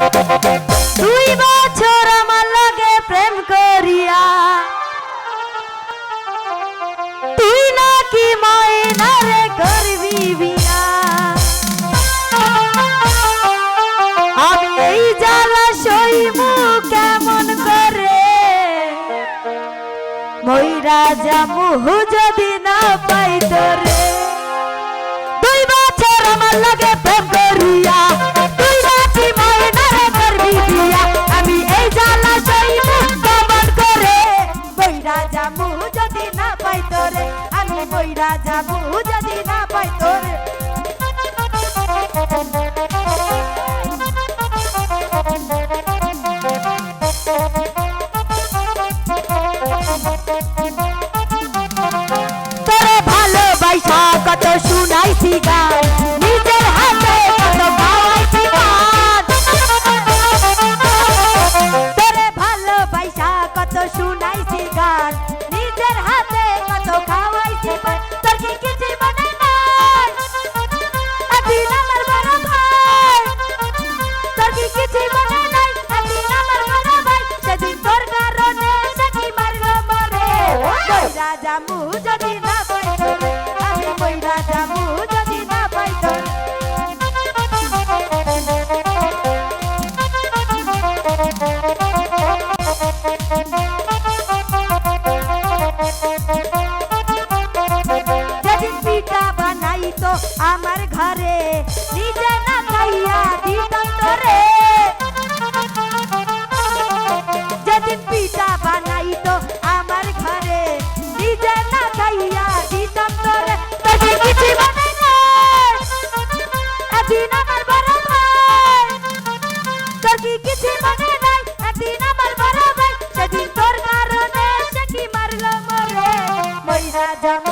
দুই বছর আমার লাগে প্রেম করিয়া। তুই নাকি ময়না রে করবি বিয়া যদি না পাই তোরে। দুই বছর আমার লাগে আমি ময়রা জামু যদি না পাই তোরে। ভালোবাসা কত শুনাইছি কইরা জামু যদি না পাই আমি কইরা জামু যদি না পাই যেদিন পিঠা বানাইতো আমার ঘরে, নিজে না খাইয়া দিতাম তোরে। একদিন আমার বড় ভাই তোর কি কিছু মনে নাই? একদিন আমার বড় ভাই সেদিন তোর কারণে সে কি মারলো মরে? মইরা জামু